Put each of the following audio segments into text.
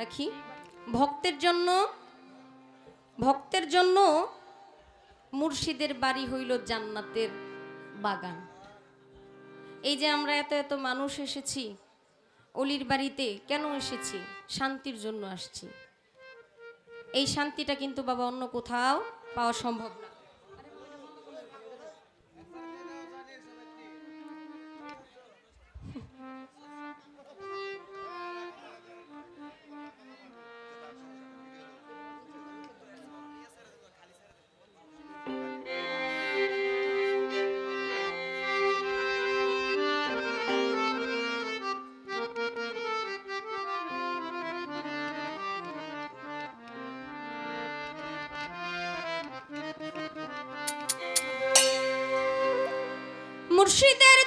রাখি। ভক্তের জন্য ভক্তের জন্য মুর্শিদের বাড়ি হইল জান্নাতের বাগান। এই যে আমরা এত এত মানুষ এসেছি, অলির বাড়িতে কেন এসেছি? শান্তির জন্য আসছি। এই শান্তিটা কিন্তু বাবা অন্য কোথাও পাওয়া সম্ভব না। মুর্শিদের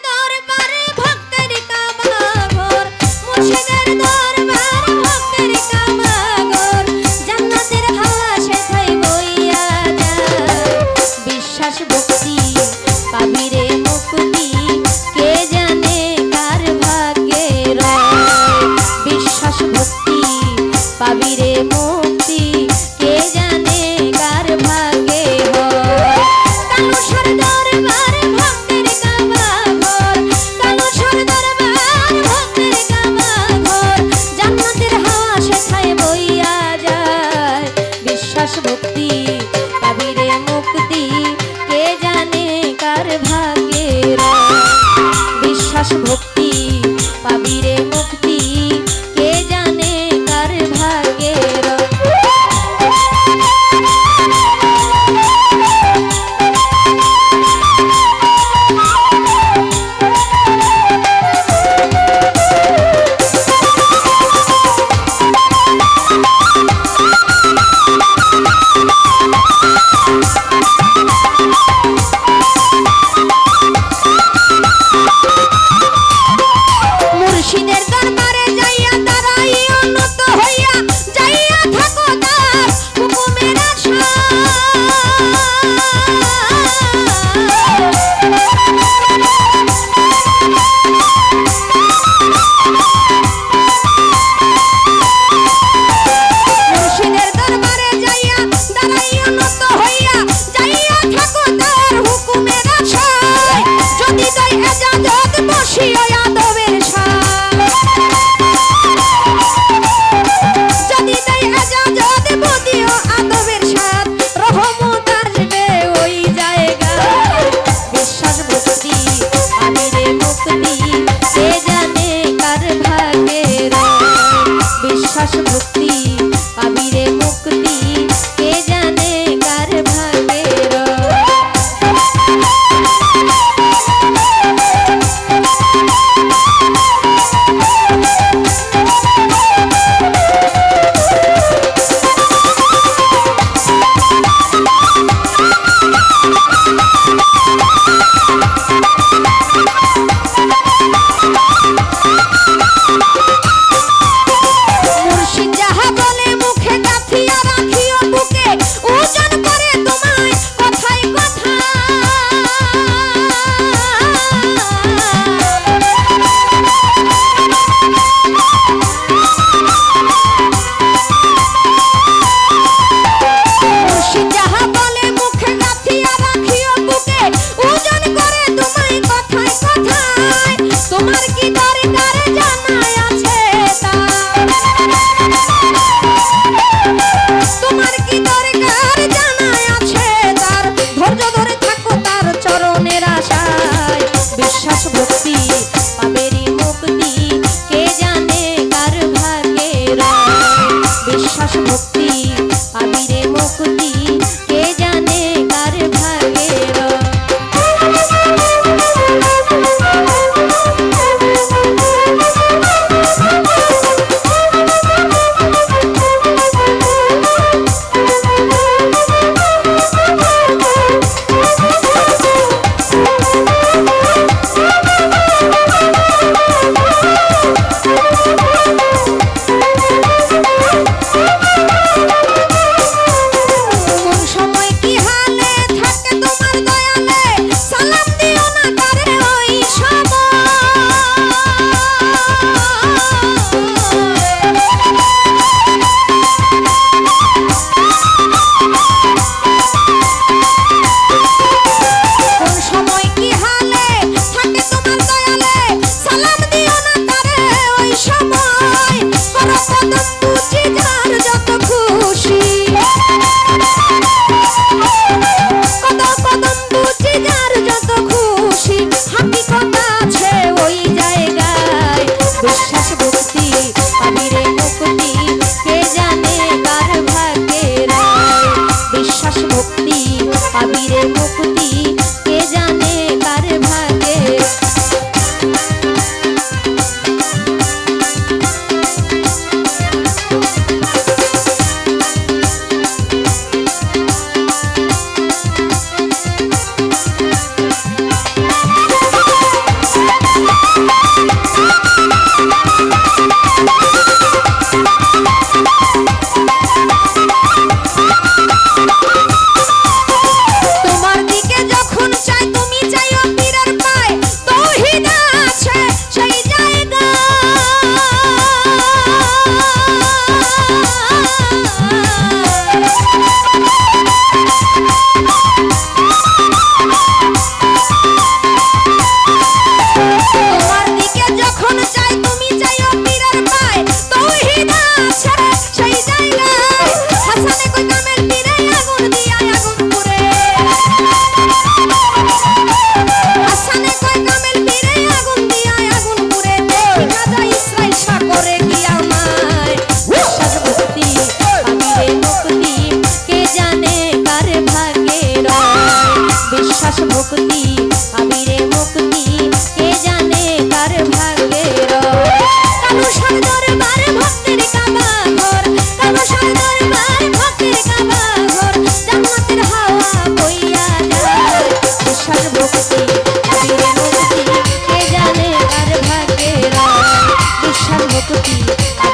বিশ্বাস ভক্তি